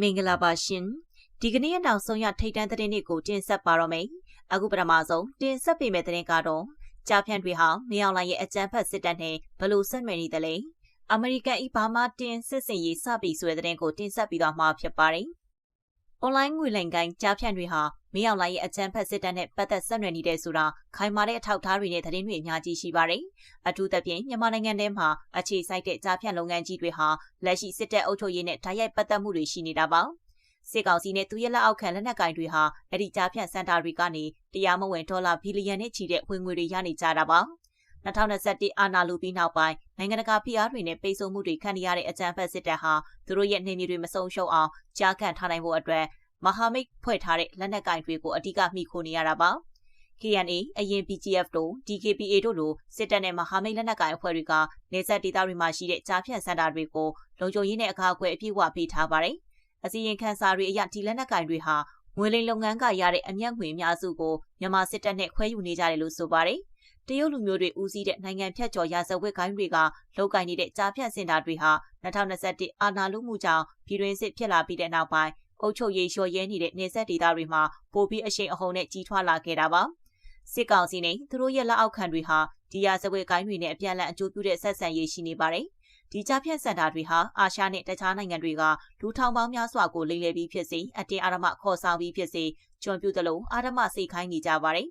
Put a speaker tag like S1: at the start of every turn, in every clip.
S1: မင်္ဂလာပါရှင်ဒီကနေ့နောက်ဆုံးရထိတ်တန့်သတင်းတွေကိုတင်ဆက်ပါတော့မယ်အခုပထမဆုံးတင်ဆက်ပေးမယ့်သတင်းကတော့ကြားဖြန့်တွေဟာမယောင်လိုင်းရဲ့အကြမ်းဖက်စစ်တပ်နဲ့ဘလို့ဆက်နွယ်နေတယ်လဲအမေရိကန်ဤဘာမှတင်စစ်စင်ရေးစပြီးဆိုတဲ့သတင်းကိုတင်ဆက်ပြီးတော့မှာဖြစ်ပါတယ်အွန်လိုင်းငွေလိမ်ကိုင်းကြားဖြန့်တွေဟာ မင်းအောင်လိုင်းရဲ့အကြမ်းဖက်စစ်တပ်နဲ့ပတ်သက်ဆက်နွယ်နေတဲ့ဆိုတာခိုင်မာတဲ့အထောက်အထားတွေနဲ့သတင်းတွေအများကြီးရှိပါတယ်။အထူးသဖြင့်မြန်မာနိုင်ငံထဲမှာအခြေစိုက်တဲ့ကြားဖြန့်လုပ်ငန်းကြီးတွေဟာလက်ရှိစစ်တပ်အုပ်ချုပ်ရေးနဲ့ဓာတ်ရိုက်ပတ်သက်မှုတွေရှိနေတာပါ။စစ်ကောင်စီနဲ့သူရဲ့လက်အောက်ခံလက်နက်ကိုင်တွေဟာအဲ့ဒီကြားဖြန့်စင်တာတွေကနေတရားမဝင်ဒေါ်လာဘီလီယံနဲ့ချီတဲ့ဝင်ငွေတွေရနေကြတာပါ။2021အာနာလူပြီးနောက်ပိုင်းနိုင်ငံတကာဖိအားတွေနဲ့ပိတ်ဆို့မှုတွေခံရတဲ့အကြမ်းဖက်စစ်တပ်ဟာသူတို့ရဲ့နေမြေတွေမဆုံးရှုံးအောင်ကြားခံထားနိုင်ဖို့အတွက် မဟာမိတ်ဖွဲ့ထားတဲ့လက်နက်ကင်တွေကိုအဓိကမိခိုနေရတာပါ။ KNA အရင် PGF တို့ DKPA တို့လိုစစ်တပ်နဲ့မဟာမိတ်လက်နက်ကိုင်အဖွဲ့တွေကနေဆက်ဒေသတွေမှာရှိတဲ့ကြားဖြန့်စင်တာတွေကိုလုံခြုံရေးနဲ့အခါအခွဲအပြည့်အဝပေးထားပါတယ်။အစီရင်ခံစာတွေအရဒီလက်နက်ကင်တွေဟာငွေလိမ်လုပ်ငန်းကရတဲ့အမျက်ငွေအများစုကိုမြန်မာစစ်တပ်နဲ့ခွဲယူနေကြတယ်လို့ဆိုပါတယ်။တရုတ်လူမျိုးတွေဦးစီးတဲ့နိုင်ငံဖြတ်ကျော်ရာဇဝတ်ကိုင်းတွေကလောက်ကင်နေတဲ့ကြားဖြန့်စင်တာတွေဟာ2021အာဏာလုမှုကြောင့်ပြည်တွင်းစစ်ဖြစ်လာပြီးတဲ့နောက်ပိုင်း အုပ်ချုပ်ရေးလျှော်ရဲနေတဲ့နေဆက်ဒေသတွေမှာပိုပြီးအရှိန်အဟုန်နဲ့ကြီးထွားလာခဲ့တာပါစစ်ကောင်စီနဲ့သူတို့ရဲ့လက်အောက်ခံတွေဟာဒီယာဇဝဲကိုင်းတွေနဲ့အပြန်အလှန်အကျိုးပြုတဲ့ဆက်ဆံရေးရှိနေပါတယ်ဒီကြားဖြတ်စင်တာတွေဟာအာရှနဲ့တခြားနိုင်ငံတွေကလူထောင်ပေါင်းများစွာကိုလိမ်လည်ပြီးဖြစ်စေအတင်းအာရမခေါ်ဆောင်ပြီးဖြစ်စေကျွံပြူသလိုအာရမစိတ်ခိုင်းနေကြပါတယ်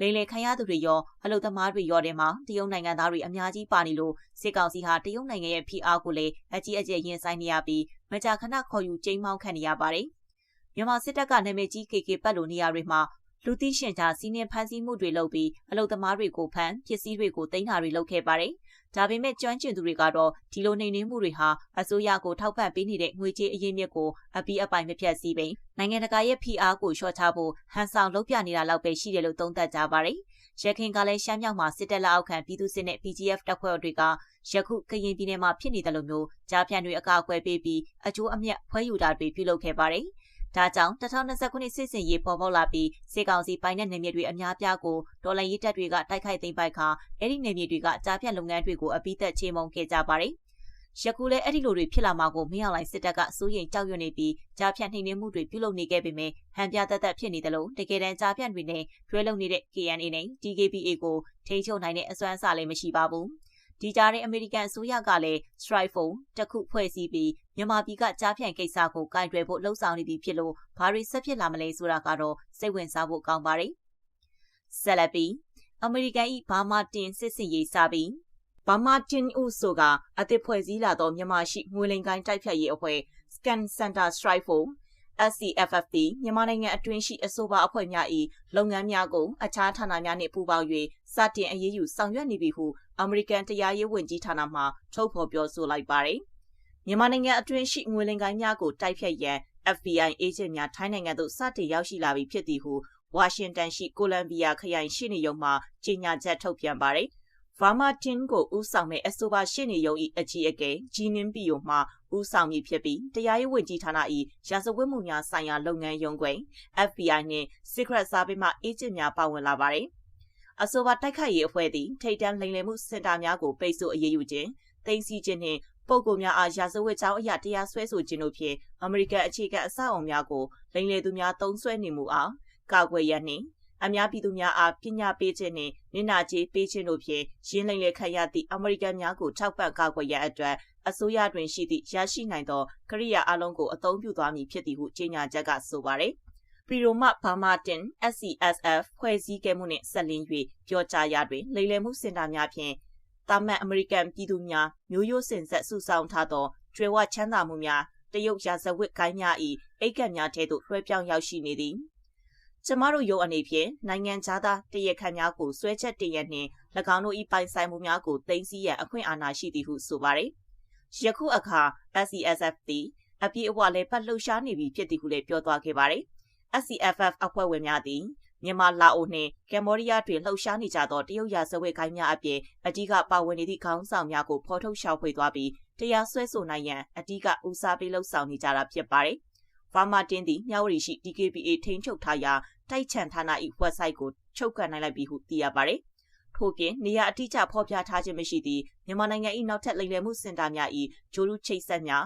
S1: လိန်လေခံရသူတွေရောအလုသမားတွေရောတဲ့မှာတရုတ်နိုင်ငံသားတွေအများကြီးပါနေလို့စစ်ကောင်စီဟာတရုတ်နိုင်ငံရဲ့ဖိအားကိုလည်းအကြီးအကျယ်ရင်ဆိုင်နေရပြီးမကြာခဏခေါ်ယူကျိမ်းမောင်းခံနေရပါတယ်။မြန်မာစစ်တပ်ကနာမည်ကြီး KK ပတ်လိုနေရာတွေမှာလူသိရှင်ကြားစီးနှင်းဖမ်းဆီးမှုတွေလုပ်ပြီးအလုသမားတွေကိုဖမ်းပစ္စည်းတွေကိုတင်တာတွေလုပ်ခဲ့ပါတယ်။ ဒါပေမဲ့ကျွမ်းကျင်သူတွေကတော့ဒီလိုနေနေမှုတွေဟာအစိုးရကိုထောက်ပံ့ပေးနေတဲ့ငွေကြေးအရင်းမြစ်ကိုအပီးအပိုင်မဖြတ်စည်းပင်နိုင်ငံတကာရဲ့ဖိအားကိုလျှော့ချဖို့ဟန်ဆောင်လုပ်ပြနေတာလောက်ပဲရှိတယ်လို့သုံးသပ်ကြပါတယ်။ရခိုင်ကလည်းရှမ်းမြောက်မှာစစ်တပ်လက်အောက်ခံပြည်သူစစ်နဲ့ PGF တပ်ဖွဲ့တွေကယခုကရင်ပြည်နယ်မှာဖြစ်နေတယ်လို့မျိုးကြားဖြန့်တွေအကာအကွယ်ပေးပြီးအကျိုးအမြတ်ဖွဲယူတာတွေပြုလုပ်ခဲ့ပါတယ်။ ဒါကြောင့်2020ခုနှစ်စစ်စင်ရေးပေါ်ပေါက်လာပြီးစေကောင်စီပိုင်းတဲ့နေမြေတွေအများပြားကိုဒေါ်လာရေးတပ်တွေကတိုက်ခိုက်သိမ်းပိုက်ခါအဲ့ဒီနေမြေတွေကကြားဖြတ်လုပ်ငန်းတွေကိုအပိသက်ချေမှုန်းခဲ့ကြပါတယ်။ယခုလည်းအဲ့ဒီလိုတွေဖြစ်လာမှာကိုမင်းအောင်လိုင်းစစ်တပ်ကစိုးရိမ်ကြောက်ရွံ့နေပြီးကြားဖြတ်နှိမ်နင်းမှုတွေပြုလုပ်နေခဲ့ပေမဲ့ဟန်ပြသက်သက်ဖြစ်နေတယ်လို့တကယ်တမ်းကြားဖြတ်တွေနဲ့တွဲလုပ်နေတဲ့ KNA နဲ့ DKPA ကိုထိန်းချုပ်နိုင်တဲ့အစွမ်းအစလည်းမရှိပါဘူး။ ဒီကြားထဲအမေရိကန်အစိုးရကလည်း Strike Phone တစ်ခုဖွဲ့စည်းပြီးမြန်မာပြည်ကကြားဖြန့်ကိစ္စကိုကင်တွယ်ဖို့လှုံ့ဆော်နေပြီဖြစ်လို့ဘာတွေဆက်ဖြစ်လာမလဲဆိုတာကတော့စိတ်ဝင်စားဖို့ကောင်းပါတယ်။ဆက်လက်ပြီးအမေရိကန်၏ဘာမာတင်စစ်စင်ရေးစပြီးဘာမာတင်ဥဆိုကအသစ်ဖွဲ့စည်းလာသောမြန်မာရှိငွေလိမ်ကိုင်းတိုက်ဖြတ်ရေးအဖွဲ့ Scan Center Strike Phone SCFFD မြန်မာနိုင်ငံအတွင်းရှိအဆိုပါအဖွဲ့များ၏လုပ်ငန်းများကိုအခြားဌာနများနှင့်ပူးပေါင်း၍စတင်အရေးယူဆောင်ရွက်နေပြီဟု အမေရိကန်တရားရေးဝန်ကြီးဌာနမှထုတ်ဖော်ပြောဆိုလိုက်ပါတယ်။မြန်မာနိုင်ငံအတွင်းရှိငွေလင်ကိုင်းများကိုတိုက်ဖြတ်ရန် FBI အေဂျင့်များထိုင်းနိုင်ငံသို့စတင်ရောက်ရှိလာပြီဖြစ်သည်ဟုဝါရှင်တန်ရှိကိုလံဘီယာခရိုင်ရှေ့နေရုံးမှကြေညာချက်ထုတ်ပြန်ပါတယ်။ဗာမာတင်ကိုဦးဆောင်တဲ့အဆိုပါရှေ့နေရုံး၏အကြီးအကဲဂျီနင်းပီယိုမှဦးဆောင်မည်ဖြစ်ပြီးတရားရေးဝန်ကြီးဌာန၏ရာဇဝတ်မှုများဆိုင်ရာလုပ်ငန်းရုံးခွင် FBI နှင့် Secret Service မှအေဂျင့်များပါဝင်လာပါတယ်။ အဆိုပါတိုက်ခိုက်ရေးအဖွဲ့သည်ထိတ်တန့်လိမ်လည်မှုစင်တာများကိုပိတ်ဆို့အရေးယူခြင်း၊တင်စီခြင်းနှင့်ပုံကိုများအားရာဇဝတ်ကြောင်းအရာတရားစွဲဆိုခြင်းတို့ဖြင့်အမေရိကန်အခြေခံအဆောက်အအုံများကိုလိမ်လည်သူများတုံးဆွဲနေမှုအားကာကွယ်ရန်နှင့်အများပြည်သူများအားပညာပေးခြင်းနှင့်နင်နာကြေးပေးခြင်းတို့ဖြင့်ရင်းလိမ်လည်ခံရသည့်အမေရိကန်များကိုထောက်ပံ့ကာကွယ်ရန်အတွက်အစိုးရတွင်ရှိသည့်ရရှိနိုင်သောကရိယာအလုံးကိုအသုံးပြုသွားမည်ဖြစ်သည်ဟုကြေညာချက်ကဆိုပါရယ် ပီရိုမဘာမာတင် SCSF ဖွဲ့စည်းခဲ့မှုနှင့်ဆက်လင်း၍ပြောကြားရာတွင်လိမ်လည်မှုစင်တာများဖြင့်တာမန်အမေရိကန်ပြည်သူများမျိုးရိုးစင်ဆက်စုဆောင်ထားသောကျွဲဝချမ်းသာမှုများတရုတ်ရာဇဝတ်ကိုင်းများ၏အိတ်ကပ်များထဲသို့လွှဲပြောင်းရောက်ရှိနေသည်ကျမတို့ရုံအနေဖြင့်နိုင်ငံသားတရခန့်များကိုဆွဲချက်တင်ရနှင့်၎င်းတို့၏ပိုင်ဆိုင်မှုများကိုတင်စီရန်အခွင့်အာဏာရှိသည်ဟုဆိုပါရယ်ယခုအခါ SCSF သည်အပြည့်အဝလည်းပတ်လှုပ်ရှားနေပြီဖြစ်သည်ဟုလည်းပြောသွားခဲ့ပါတယ်။ SCFF အဖွဲ့ဝင်များသည်မြန်မာလာအိုနှင့်ကမ်ဘောဒီးယားတွင်လှုပ်ရှားနေကြသောတရုတ်ရာဇဝတ်ကိုင်းများအပြင်အဓိကပါဝင်နေသည့်ခေါင်းဆောင်များကိုဖော်ထုတ်ရှာဖွေသွားပြီးတရားစွဲဆိုနိုင်ရန်အဓိကဦးစားပေးလှုပ်ဆောင်နေကြတာဖြစ်ပါတယ်။ဘာမာတင်သည်မြဝတီရှိ DKBA ထိန်းချုပ်ထားရာတိုက်ချန်ဌာန၏ဝက်ဆိုက်ကိုချုပ်ကန်နိုင်လိုက်ပြီဟုသိရပါတယ်။ထို့ပြင်နေရာအတိအကျဖော်ပြထားခြင်းမရှိသည့်မြန်မာနိုင်ငံ၏နောက်ထပ်လိမ်လည်မှုစင်တာများ၏ဂျိုလူချိတ်ဆက်များ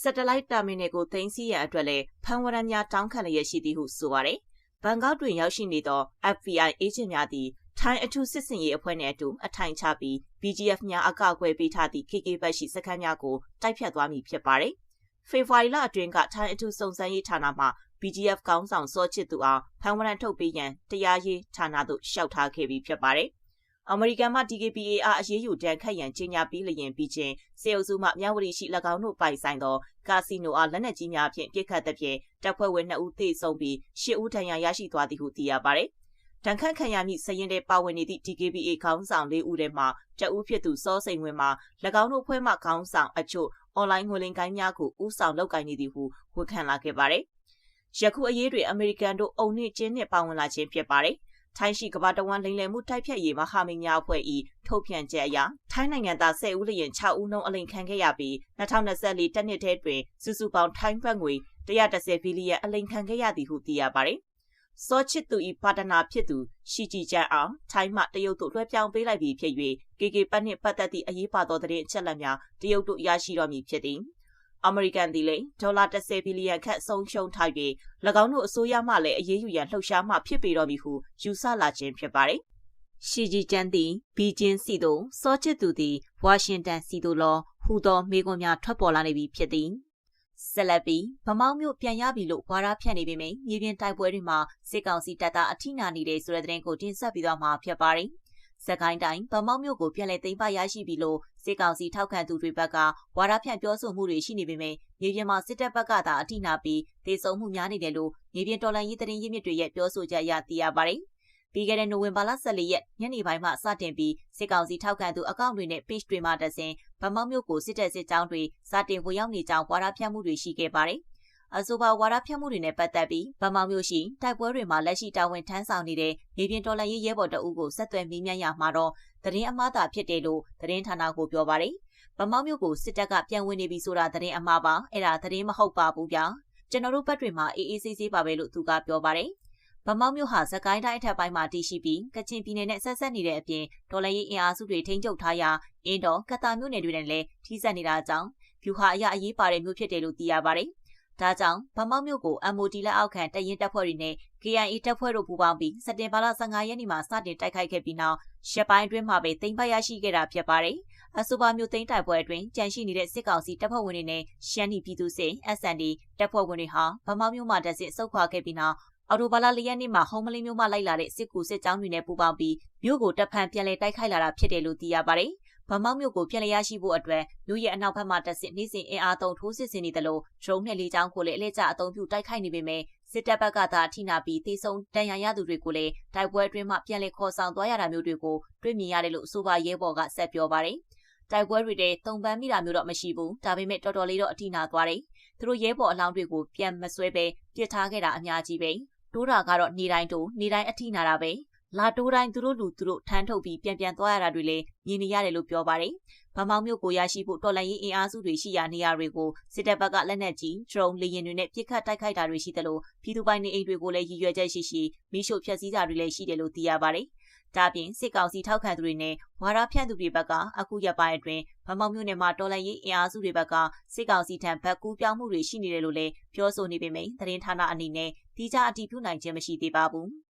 S1: satellite terminal ကိုသိမ်းဆည်းရန်အတွက်လည်းဖန်ဝရံများတောင်းခံလျက်ရှိသည်ဟုဆိုပါတယ်။ဘန်ကောက်တွင်ရောက်ရှိနေသော FBI အေဂျင့်များသည်ထိုင်းအထူးစစ်စင်ရေးအဖွဲ့နှင့်အတူအထိုင်ချပြီး BGF များအကောက်အကွယ်ပေးထားသည့် KK ဘတ်ရှိစခန်းများကိုတိုက်ဖြတ်သွားမည်ဖြစ်ပါတယ်။ဖေဖော်ဝါရီလအတွင်းကထိုင်းအထူးစုံစမ်းရေးဌာနမှ BGF ကောင်းဆောင်စောချစ်သူအားဖန်ဝရံထုတ်ပေးရန်တရားရေးဌာနသို့လျှောက်ထားခဲ့ပြီးဖြစ်ပါတယ်။ အမေရိကန်မှ DKPA အားအရေးယူတန်းခတ်ရန်ကြေညာပြီးလျင်ပြီးချင်းစေအုပ်စုမှမြဝတီရှိ၎င်းတို့ပိုင်ဆိုင်သောကာစီနိုအားလက်နက်ကြီးများဖြင့်ပြစ်ခတ်သဖြင့်တပ်ဖွဲ့ဝင်2ဦးသေဆုံးပြီး10ဦးဒဏ်ရာရရှိသွားသည်ဟုသိရပါသည်။တန်ခတ်ခံရမည့်စရင်တဲ့ပါဝင်နေသည့် DKPA ခေါင်းဆောင်၄ဦးထဲမှတအူးဖြစ်သူစောစိန်ဝင်းမှာ၎င်းတို့ဖွဲ့မှခေါင်းဆောင်အချို့အွန်လိုင်းငွေလင်ကိုင်းများကိုဥဆောင်လုပ်ကိုင်နေသည်ဟုဝန်ခံလာခဲ့ပါတယ်။ယခုအရေးတွေအမေရိကန်တို့အုံနှင့်ကျင်းနှင့်ပါဝင်လာခြင်းဖြစ်ပါတယ်။ ထိုင်းရှိကမ္ဘာတဝန်းလိမ်လည်မှုတိုက်ဖြတ်ရေးမဟာမိတ်များအဖွဲ့၏ထုတ်ပြန်ချက်အရထိုင်းနိုင်ငံသား10ဦးလျင်6ဦးနှုန်းအလိမ်ခံခဲ့ရပြီး2024တနှစ်ထဲတွင်စုစုပေါင်းထိုင်းဘတ်ငွေ130ဘီလီယံအလိမ်ခံခဲ့ရသည်ဟုသိရပါတယ်။စောချစ်သူ၏ပါတနာဖြစ်သူရှီဂျီကျန်အောင်ထိုင်းမှတရုတ်တို့လွှဲပြောင်းပေးလိုက်ပြီးဖြစ်၍ကေကေပတ်နှင့်ပတ်သက်သည့်အရေးပါသောသတင်းအချက်အလက်များတရုတ်တို့ရရှိတော်မူဖြစ်သည်။ အမေရိကန်သည်လည်းဒေါ်လာ30ဘီလီယံခန့်ဆုံးရှုံးထား၍၎င်းတို့အစိုးရမှလည်းအရေးယူရန်လှုပ်ရှားမှဖြစ်ပေတော်မူဟုယူဆလာခြင်းဖြစ်ပါတယ်။ရှီဂျီကျန်းသည်ဘီဂျင်းစီသို့စောချစ်သူသည်ဝါရှင်တန်စီသို့လောဟူသောမိကွန်များထွက်ပေါ်လာနေပြီဖြစ်သည်။ဆက်လက်ပြီးဗမောင်းမျိုးပြန်ရပြီလို့ဝါရဖြန့်နေပေမယ့်မြေပြင်တိုက်ပွဲတွေမှာစစ်ကောင်စီတပ်သားအထိနာနေတဲ့ဆိုတဲ့သတင်းကိုတင်ဆက်ပြီးတော့မှာဖြစ်ပါတယ်။ စကိုင်းတိုင်းဗမောက်မြို့ကိုပြန်လည်သိမ်းပိုက်ရရှိပြီလို့စစ်ကောင်စီထောက်ခံသူတွေဘက်ကဝါဒဖြန့်ပြောဆိုမှုတွေရှိနေပေမယ့်မြေပြင်မှာစစ်တပ်ဘက်ကသာအထိနာပြီးဒေဆုံးမှုများနေတယ်လို့မြေပြင်တော်လှန်ရေးသတင်းရင်းမြစ်တွေရဲ့ပြောဆိုချက်အရသိရပါတယ်။ပြီးခဲ့တဲ့နိုဝင်ဘာလ14ရက်ညနေပိုင်းမှာစတင်ပြီးစစ်ကောင်စီထောက်ခံသူအကောင့်တွေနဲ့ page တွေမှာတဆင်ဗမောက်မြို့ကိုစစ်တပ်စစ်ကြောင်းတွေစတင်ဝင်ရောက်နေကြောင်းဝါဒဖြန့်မှုတွေရှိခဲ့ပါတယ်။ အဆိုပါဝါဒဖြန့်မှုတွေနဲ့ပတ်သက်ပြီးဗမာမျိုးရှိတိုက်ပွဲတွေမှာလက်ရှိတာဝန်ထမ်းဆောင်နေတဲ့မြေပြင်တော်လှန်ရေးရဲဘော်တအုပ်ကိုဆက်သွယ်မေးမြန်းရမှာတော့သတင်းအမှားသာဖြစ်တယ်လို့သတင်းဌာနကိုပြောပါတယ်။ဗမာမျိုးကိုစစ်တပ်ကပြန်ဝင်နေပြီဆိုတာသတင်းအမှားပါအဲ့ဒါသတင်းမဟုတ်ပါဘူးဗျာ။ကျွန်တော်တို့ဘက်တွေမှာအေးအေးဆေးဆေးပါပဲလို့သူကပြောပါတယ်။ဗမောက်မြို့ဟာစကိုင်းတိုင်းအထက်ပိုင်းမှာတည်ရှိပြီးကချင်ပြည်နယ်နဲ့ဆက်ဆက်နေတဲ့အပြင်ဒေါ်လာရေးအင်အားစုတွေထိန်းချုပ်ထားရာအင်းတော်ကတာမြို့နယ်တွေနဲ့လည်းထိစပ်နေတာကြောင့်ဖြူဟာအရာအရေးပါတဲ့မြို့ဖြစ်တယ်လို့သိရပါတယ်။ ဒါကြောင့်ဗမောက်မြို့ကို MOD လက်အောက်ခံတရင်တပ်ဖွဲ့တွေနဲ့ KIA တပ်ဖွဲ့တို့ပူးပေါင်းပြီးစက်တင်ဘာလ15ရက်နေ့မှာစတင်တိုက်ခိုက်ခဲ့ပြီးနောက်ရှက်ပိုင်းအတွင်းမှာပဲသိမ်းပိုက်ရရှိခဲ့တာဖြစ်ပါတယ်။အဆိုပါမြို့သိမ်းတိုက်ပွဲအတွင်းကြန့်ရှိနေတဲ့စစ်ကောင်စီတပ်ဖွဲ့ဝင်တွေနဲ့ရှမ်းနီပြည်သူစစ် SND တပ်ဖွဲ့ဝင်တွေဟာဗမောက်မြို့မှာတက်စစ်ဆုတ်ခွာခဲ့ပြီးနောက်အော်တိုဘာလ၄ရက်နေ့မှာဟုံးမလင်းမြို့မှလိုက်လာတဲ့စစ်ကူစစ်ကြောင်းတွေနဲ့ပူးပေါင်းပြီးမြို့ကိုတပ်ဖန်ပြန်လည်တိုက်ခိုက်လာတာဖြစ်တယ်လို့သိရပါတယ်။ ဗမောက်မြို့ကိုပြန်လည်ရရှိဖို့အတွက်မြို့ရဲ့အနောက်ဘက်မှတက်စစ်နေစဉ်အင်အားသုံးထိုးစစ်ဆင်နေတယ်လို့ဒရုန်းနဲ့လေကြောင်းကိုလည်းအလက်ကျအသုံးပြုတိုက်ခိုက်နေပေမဲ့စစ်တပ်ဘက်ကသာထိနာပြီးတေဆုံတန်ရာရသူတွေကိုလည်းတိုက်ပွဲအတွင်းမှပြန်လည်ခေါ်ဆောင်သွားရတာမျိုးတွေကိုတွေ့မြင်ရတယ်လို့အဆိုပါရဲဘော်ကဆက်ပြောပါတယ်။တိုက်ပွဲတွေတဲ့တုံပန်းမိတာမျိုးတော့မရှိဘူး။ဒါပေမဲ့တော်တော်လေးတော့အထိနာသွားတယ်။သူတို့ရဲဘော်အလောင်းတွေကိုပြန်မဆွဲပဲပြစ်ထားခဲ့တာအများကြီးပဲ။တိုးတာကတော့နေတိုင်းတိုးနေတိုင်းအထိနာတာပဲ။ လာတိုးတိုင်းသူတို့လူသူတို့ထမ်းထုတ်ပြီးပြန်ပြန်သွားရတာတွေလည်းမြင်နေရတယ်လို့ပြောပါတယ်။ဗမောင်မျိုးကိုရရှိဖို့တော်လှန်ရေးအင်အားစုတွေရှိရာနေရာတွေကိုစစ်တပ်ဘက်ကလက်နက်ကြီးဒရုန်းလေယာဉ်တွေနဲ့ပစ်ခတ်တိုက်ခိုက်တာတွေရှိသလိုပြည်သူပိုင်နေအိမ်တွေကိုလည်းရည်ရွယ်ချက်ရှိရှိမိရှို့ဖျက်ဆီးတာတွေလည်းရှိတယ်လို့သိရပါတယ်။ဒါပြင်စစ်ကောင်စီထောက်ခံသူတွေနဲ့ဝါရဖြန့်သူတွေဘက်ကအခုရက်ပိုင်းအတွင်းဗမောင်မြို့နယ်မှာတော်လှန်ရေးအင်အားစုတွေဘက်ကစစ်ကောင်စီထံဘက်ကူးပြောင်းမှုတွေရှိနေတယ်လို့လည်းပြောဆိုနေပေမယ့်သတင်းဌာနအနေနဲ့တိကျအတည်ပြုနိုင်ခြင်းမရှိသေးပါဘူး။